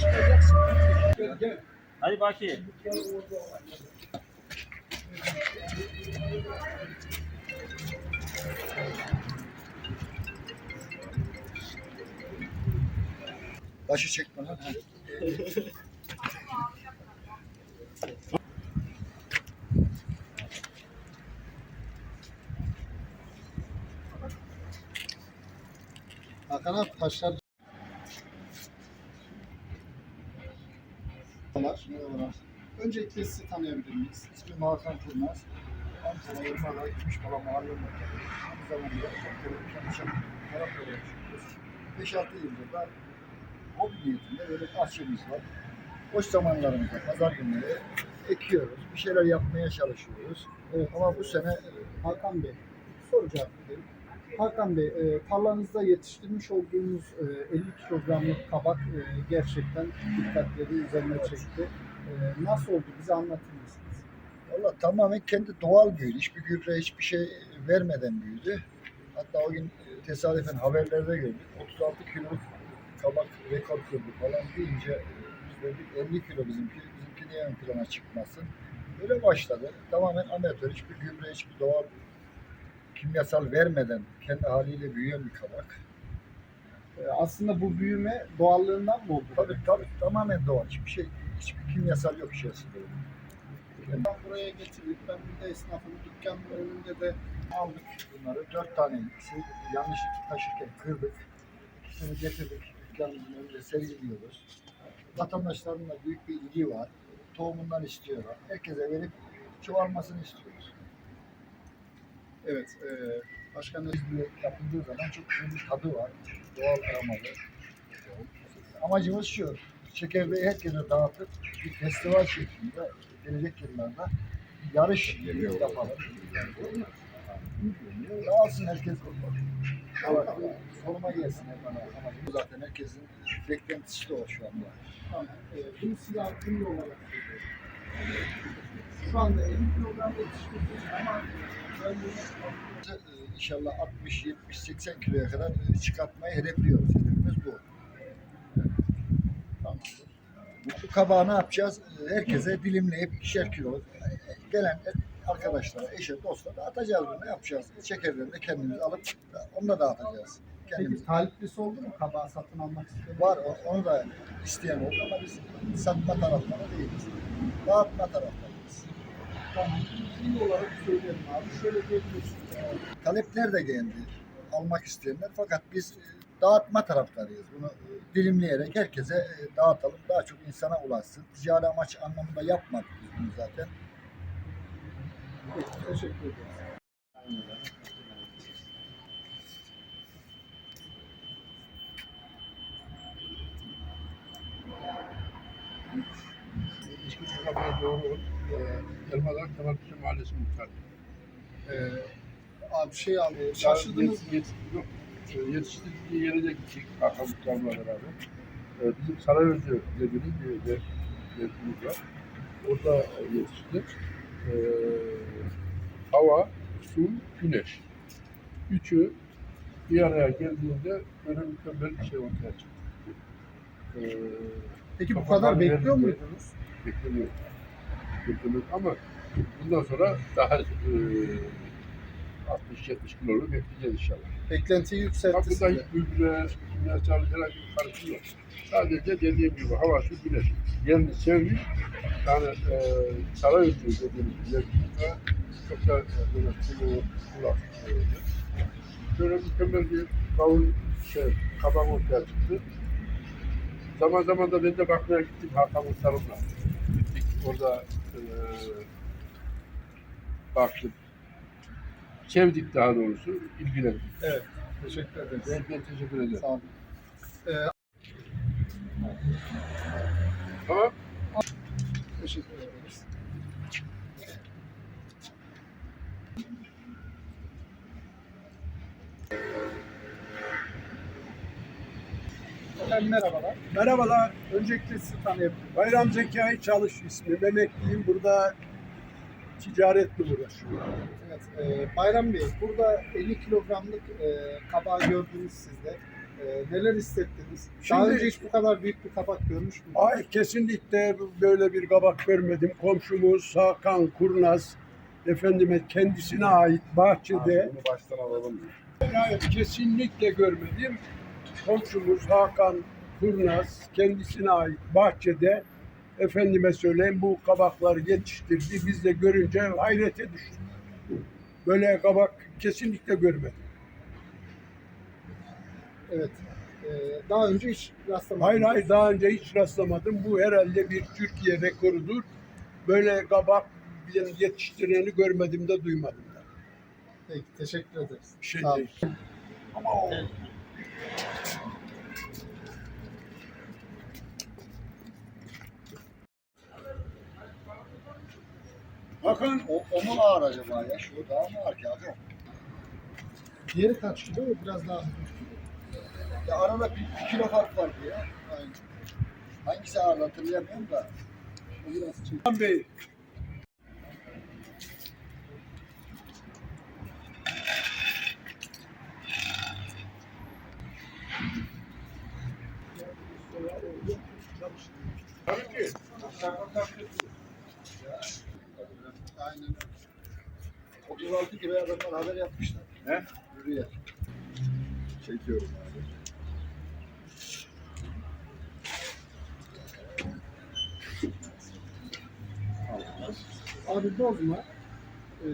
çıkacaksın. Gel, gel. Hadi Baki. Başı çekme lan. Hakan abi taşlar Merhabalar. Merhabalar. Öncelikle sizi tanıyabilir miyiz? İsmim Hakan Kurnaz. Ankara Irmak'a gitmiş falan mahalle muhtarı. Aynı zamanda taraftarı yaşıyoruz. 5-6 yıldır da hobi niyetinde böyle bahçemiz var. Boş zamanlarımızda pazar günleri ekiyoruz. Bir şeyler yapmaya çalışıyoruz. Evet. Ama bu sene Hakan Bey, soru cevap edelim. Hakan Bey, e, tarlanızda yetiştirmiş olduğunuz e, 50 kilogramlık kabak e, gerçekten dikkatleri üzerine çekti. E, nasıl oldu? Bize anlatır mısınız? Valla tamamen kendi doğal büyüdü. Hiçbir gübre, hiçbir şey vermeden büyüdü. Hatta o gün e, tesadüfen haberlerde gördük. 36 kiloluk kabak rekor kırdı falan deyince e, biz dedik 50 kilo bizimki, bizimki niye ön plana çıkmasın. Öyle başladı. Tamamen amatör, hiçbir gübre, hiçbir doğal kimyasal vermeden kendi haliyle büyüyen bir kabak. E, aslında bu büyüme doğallığından mı oldu? Tabii tabii tamamen doğal. Hiçbir şey, hiçbir kimyasal yok içerisinde. Ben buraya getirdik. Ben bir de esnafın dükkanın önünde de Aldık bunları. Dört tane yanlışlıkla taşırken kırdık. İkisini getirdik. Dükkanımızın önünde sergiliyoruz. Vatandaşların da büyük bir ilgi var. Tohumundan istiyorlar. Herkese verip çoğalmasını istiyoruz. evet e, başkanım Bizde yapıldığı zaman çok güzel bir tadı var. Doğal aromalı. Amacımız şu. Çekirdeği herkese dağıtıp bir festival şeklinde gelecek yıllarda bir yarış yapalım. Dağılsın herkes. Soruma gelsin hep bana. Zaten herkesin beklentisi de o şu anda. Tamam. E, bunu size hakkında olarak. Şu anda 50 kilogram yetiştirdik ama İnşallah 60, 70, 80 kiloya kadar çıkartmayı hedefliyoruz. Hedefimiz bu. Bu, kabağı ne yapacağız? Herkese dilimleyip ikişer kilo gelen arkadaşlara, eşe, dosta dağıtacağız bunu. Yapacağız. Çekirdeğini de kendimiz alıp onu da dağıtacağız. Kendimiz. Peki taliplisi oldu mu kabağı satın almak isteyen? Var onu da isteyen oldu ama biz satma taraftarı değiliz. Dağıtma taraftarıyız. Tamam. İlk olarak söyleyelim abi. Şöyle diyebiliriz. E, Talepler de geldi. Almak isteyenler fakat biz e, dağıtma taraftarıyız. Bunu e, dilimleyerek herkese e, dağıtalım. Daha çok insana ulaşsın. Ticari amaç anlamında yapmadık biz bunu zaten. Peki, teşekkür ederim. İçki çıkarmaya doğru e, Elmalar Paşa Mahallesi muhtarı. Ee, abi şey abi şaşırdınız yet- yok, e, yetiştirdiği yere de gittik Hakan Muhtar'la beraber. E, bizim Sarayözü dediğimiz bir yer, yerimiz var. Orada yetişti. E, hava, su, güneş. Üçü bir araya geldiğinde böyle mükemmel bir şey ortaya çıktı. E, Peki bu kadar bekliyor muydunuz? bekleniyor. Bekleniyor ama bundan sonra daha e, 60-70 kilolu bekleyeceğiz inşallah. Beklentiyi yükseltti burada size. hiç gübre, kimyasal herhangi bir karışım yok. Sadece dediğim gibi hava, su, güneş. Yerini sevdik. Yani e, saray özü dediğimiz yer. Çok da e, böyle sulu, kulak. e, Böyle mükemmel bir kavun şey, kabak ortaya çıktı. Zaman zaman da ben de bakmaya gittim Hakan Muhtarım'la. Gittik orada e, baktık. Sevdik daha doğrusu, ilgilendik. Evet. Teşekkür ederiz. Ben, ben teşekkür ederim. Sağ olun. Ee, Ama teşekkür ederiz. Efendim merhabalar. Merhabalar, Öncelikle sizi tanıyabilirim. Bayram Zekai Çalış ismi. Emekliyim. Burada ticaretle uğraşıyorum. Evet, e, Bayram Bey, burada 50 kilogramlık e, kabağı gördünüz siz de. Ee, neler hissettiniz? Daha Şimdi- önce hiç bu kadar büyük bir kabak görmüş müydünüz? Ay kesinlikle böyle bir kabak görmedim. Komşumuz Hakan Kurnaz efendime kendisine ait bahçede Bunu baştan alalım. Hayır, kesinlikle görmedim. Komşumuz Hakan Kurnaz kendisine ait bahçede efendime söyleyeyim bu kabakları yetiştirdi. Biz de görünce hayrete düştük. Böyle kabak kesinlikle görmedim. Evet. Ee, daha önce hiç rastlamadım. Hayır hayır daha önce hiç rastlamadım. Bu herhalde bir Türkiye rekorudur. Böyle kabak yetiştireni görmedim de duymadım da. Peki, teşekkür ederiz. Bir şey Sağ değil. Ama o Bakın O, o mu ağır acaba ya? Şu daha mı ağır ki abi? Diğeri kaç kilo? Biraz daha hafif kilo. Ya arada bir, bir kilo fark vardı ya. Aynen. Hangisi ağır hatırlayamıyorum da. O biraz çek. Hakan Bey Tabii ki. 36 gibi adamlar haber yapmışlar. He? Yürüyor. Çekiyorum abi. Abi bozma. Ee,